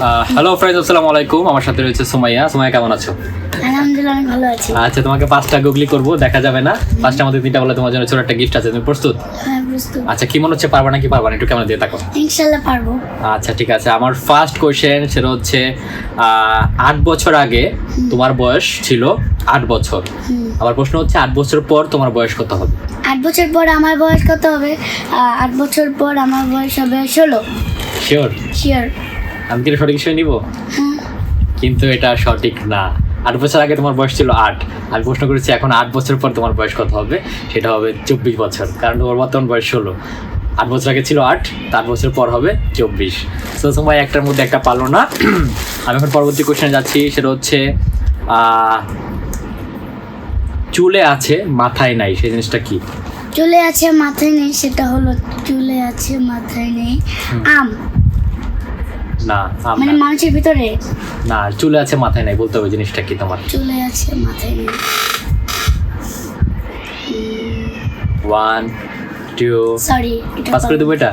Hello friends আসসালামু আলাইকুম। আমার সাথে রয়েছে সুমাইয়া। সুমাইয়া কেমন আছো? আলহামদুলিল্লাহ ভালো আছি। আচ্ছা তোমাকে পাঁচটা গুগলি করব দেখা যাবে না? পাঁচটা মধ্যে তিনটা বলে তোমার জন্য ছোট একটা গিফট আছে তুমি প্রস্তুত? হ্যাঁ প্রস্তুত। আচ্ছা কি মনে হচ্ছে পারবা না কি পারবা না? একটু কেমন দিয়ে থাকো ইনশাল্লাহ পারব। আচ্ছা ঠিক আছে। আমার ফার্স্ট কোশ্চেন সেটা হচ্ছে আহ, আট বছর আগে তোমার বয়স ছিল আট বছর। আমার প্রশ্ন হচ্ছে আট বছর পর তোমার বয়স কত হবে? আট বছর পর আমার বয়স কত হবে? আট বছর পর আমার বয়স হবে ষোলো। শিওর শিওর আমি কি সঠিক বিষয় নিব? কিন্তু এটা সঠিক না। আট বছর আগে তোমার বয়স ছিল আট। আমি প্রশ্ন করেছি এখন আট বছর পর তোমার বয়স কত হবে? সেটা হবে চব্বিশ বছর কারণ তোমার বর্তমান বয়স ষোলো। আট বছর আগে ছিল আট তার বছর পর হবে চব্বিশ। তো সময় একটার মধ্যে একটা পালো না। আমি এখন পরবর্তী কোশ্চেনে যাচ্ছি সেটা হচ্ছে আহ, চুলে আছে মাথায় নাই সেই জিনিসটা কি? চুলে আছে মাথায় নেই সেটা হলো চুলে আছে মাথায় নেই আম। না মানে মানুষের ভিতরে? না চুলে আছে মাথায় নাই বলতে হবে জিনিসটা কি তোমার? চুলে আছে মাথায় নেই। ওয়ান টু সরি পাস করে দেবো এটা?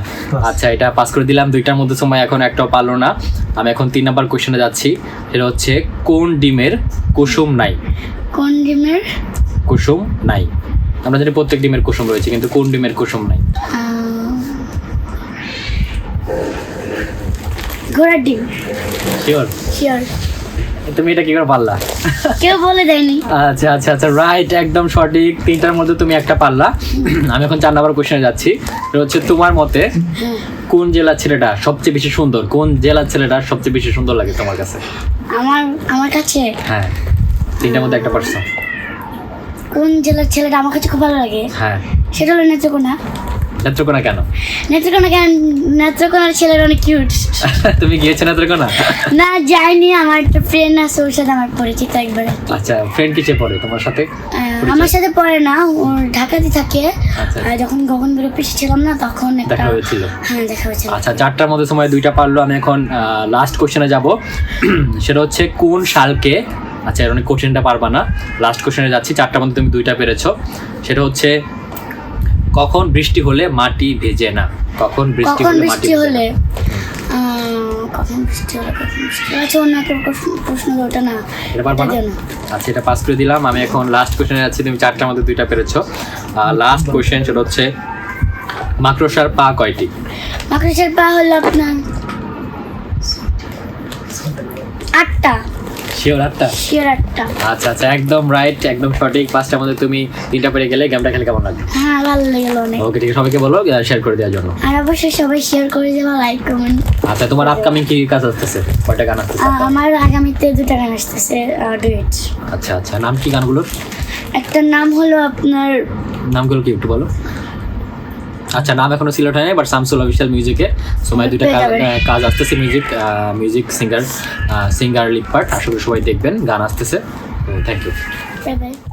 আচ্ছা এটা পাস করে দিলাম দুইটার মধ্যে সময় এখন একটাও পারল না। আমি এখন তিন নাম্বার কোশ্চেনে যাচ্ছি। সেটা হচ্ছে কোন ডিমের কুসুম নাই? কোন ডিমের? কুসুম নাই। আমরা জানি প্রত্যেক ডিমের কুসুম রয়েছে কিন্তু কোন ডিমের কুসুম নাই? ঘোড়ার ডিম। শিওর? শিওর। তুমি এটা কি করে পারলা? কেউ বলে দেয়নি। আচ্ছা আচ্ছা আচ্ছা রাইট একদম সঠিক। তিনটার মধ্যে তুমি একটা পারলা। আমি এখন চার নাম্বার কোশ্চেনে যাচ্ছি। হচ্ছে তোমার মতে কোন জেলার ছেলেটা সবচেয়ে বেশি সুন্দর? কোন জেলার ছেলেটা সবচেয়ে বেশি সুন্দর লাগে তোমার কাছে? আমার আমার কাছে? হ্যাঁ তিনটার মধ্যে একটা পারছ। কোন জেলার ছেলেটা আমার কাছে খুব ভালো লাগে? হ্যাঁ। সেটা হলো নেত্রকোনা নেত্রকোনা কেন? নেত্রকোনা কেন? নেত্রকোনার ছেলেরা অনেক কিউট তুমি গিয়েছো নেত্রকোনা? না যাইনি আমার একটা ফ্রেন্ড আছে ওর সাথে আমার পরিচিত একবারে। আচ্ছা ফ্রেন্ড কিসে পড়ে তোমার সাথে? আমার সাথে পড়ে না ওর ঢাকাতে থাকে। আচ্ছা। আর যখন গগন বেরো পিসি ছিলাম না তখন একটা দেখা হয়েছিল। হ্যাঁ দেখা হয়েছিল। আচ্ছা চারটার মধ্যে সময় দুইটা পারল আমি এখন লাস্ট কোশ্চেনে যাব। সেটা হচ্ছে কোন সালকে আচ্ছা এর অনেক কোশ্চেনটা পারবা না। লাস্ট কোশ্চেনে যাচ্ছি চারটার মধ্যে তুমি দুইটা পেরেছ। সেটা হচ্ছে কখন বৃষ্টি হলে মাটি ভেজে না? কখন বৃষ্টি কখন হলে মাটি বৃষ্টি ভেজে হলে? না? আহ, কখন বৃষ্টি হলে কখন বৃষ্টি হলে? আচ্ছা অন্য একটা প্রশ্ন- প্রশ্ন দাও, ওটা না। এটা পারবা না? এটা জানো। আচ্ছা এটা পাস করে দিলাম। আমি এখন লাস্ট কোশ্চেনে যাচ্ছি তুমি চারটার মধ্যে দুইটা পেরেছ। লাস্ট কোশ্চেন সেটা হচ্ছে মাকড়সার পা কয়টি? মাকড়সার পা হলো আপনার আটটা। শিওর আটটা? শিওর আটটা। আচ্ছা আচ্ছা একদম রাইট একদম সঠিক। পাঁচটার মধ্যে তুমি তিনটা পেরে গেলে গেমটা খেলে কেমন লাগবে? হ্যাঁ ভালো লেগেলো অনেক। ওকে ঠিক আছে সবাইকে বলো শেয়ার করে দেওয়ার জন্য। আর অবশ্যই সবাই শেয়ার করে দেবা লাইক কমেন্ট আচ্ছা তোমার আপকামিং কি কাজ আসতেছে? কয়টা গান আসতেছে? আমার আগামীতে দুটা গান আসতেছে ডুয়েট আচ্ছা আচ্ছা নাম কি গানগুলোর? একটা নাম হলো আপনার নামগুলো কি একটু বলো। আচ্ছা নাম এখনও সিলেক্ট হয়নি বাট শামসুল অফিসিয়াল মিউজিকে সময় দুইটা কাজ আসতেছে music music singer singer lip part আশা করি সবাই দেখবেন গান আসতেছে। Thank you